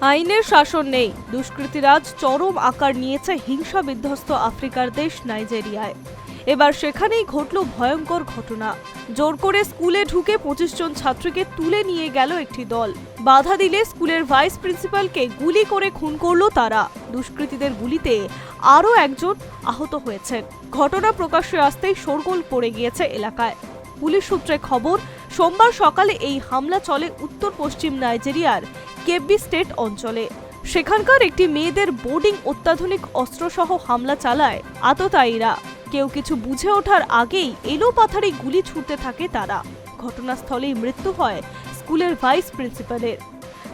আইনের শাসন নেই। দুষ্কৃতীরাজ চরম আকার নিয়েছে হিংসা বিধ্বস্ত আফ্রিকার দেশ নাইজেরিয়ায়। এবার সেখানেই ঘটল ভয়ঙ্কর ঘটনা। জোর করে স্কুলে ঢুকে পঁচিশ জন ছাত্রীকে তুলে নিয়ে গেল একটি দল। বাধা দিলে স্কুলের ভাইস প্রিন্সিপালকে গুলি করে খুন করল তারা। দুষ্কৃতীদের গুলিতে আরও একজন আহত হয়েছেন। ঘটনা প্রকাশ্যে আসতেই শোরগোল পড়ে গিয়েছে এলাকায়। পুলিশ সূত্রে খবর সোমবার সকালে এই হামলা চলে উত্তর পশ্চিম নাইজেরিয়ার কেব্বি স্টেট অঞ্চলে। সেখানকার একটি মেয়েদের বোর্ডিং অত্যাধুনিক অস্ত্রসহ হামলা চালায় আততায়ীরা। কেউ কিছু বুঝে ওঠার আগেই এলো পাথারি গুলি ছুটতে থাকে তারা। ঘটনাস্থলেই মৃত্যু হয় স্কুলের ভাইস প্রিন্সিপালের।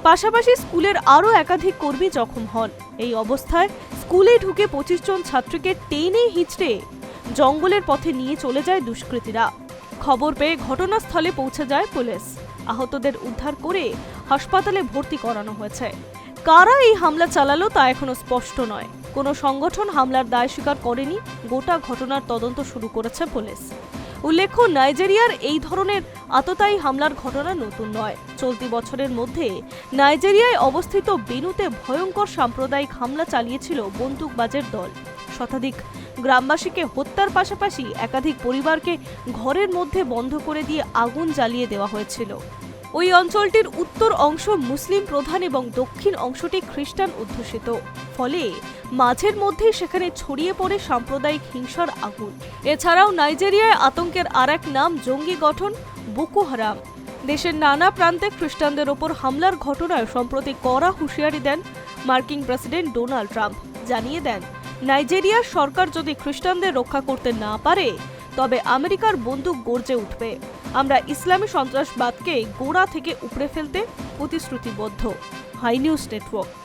পাশাপাশি স্কুলের আরও একাধিক কর্মী জখম হন। এই অবস্থায় স্কুলে ঢুকে পঁচিশ জন ছাত্রীকে টেনে হিঁচড়ে জঙ্গলের পথে নিয়ে চলে যায় দুষ্কৃতীরা। খবর পেয়ে ঘটনাস্থলে পৌঁছে যায় পুলিশ। আহতদের উদ্ধার করে হাসপাতালে ভর্তি করানো হয়েছে। কারা এই হামলা চালালো তা এখনও স্পষ্ট নয়। কোনো সংগঠন হামলার দায় স্বীকার করেনি, গোটা ঘটনার তদন্ত শুরু করেছে পুলিশ। উল্লেখ্য, নাইজেরিয়ার এই ধরনের আততায়ী হামলার ঘটনা নতুন নয়। চলতি বছরের মধ্যে নাইজেরিয়ায় অবস্থিত বেনুতে ভয়ঙ্কর সাম্প্রদায়িক হামলা চালিয়েছিল বন্দুকবাজের দল। শতাধিক গ্রামবাসীকে হত্যার পাশাপাশি একাধিক পরিবারকে ঘরের মধ্যে বন্ধ করে দিয়ে আগুন জ্বালিয়ে দেওয়া হয়েছিল। ওই অঞ্চলটির উত্তর অংশ মুসলিম প্রধান এবং দক্ষিণ অংশটি খ্রিস্টান অধ্যুষিত। ফলে মাঝের মধ্যেই সেখানে ছড়িয়ে পড়ে সাম্প্রদায়িক হিংসার আগুন। এছাড়াও নাইজেরিয়ায় আতঙ্কের আর এক নাম জঙ্গি গঠন, বোকো হারাম। দেশের নানা প্রান্তে খ্রিস্টানদের ওপর হামলার ঘটনায় সম্প্রতি কড়া হুঁশিয়ারি দেন মার্কিন প্রেসিডেন্ট ডোনাল্ড ট্রাম্প। জানিয়ে দেন নাইজেরিয়ার সরকার যদি খ্রিস্টানদের রক্ষা করতে না পারে, তবে আমেরিকার বন্দুক গর্জে উঠবে। আমরা ইসলামী সন্ত্রাসবাদকে গোড়া থেকে উপড়ে ফেলতে প্রতিশ্রুতিবদ্ধ। High news network.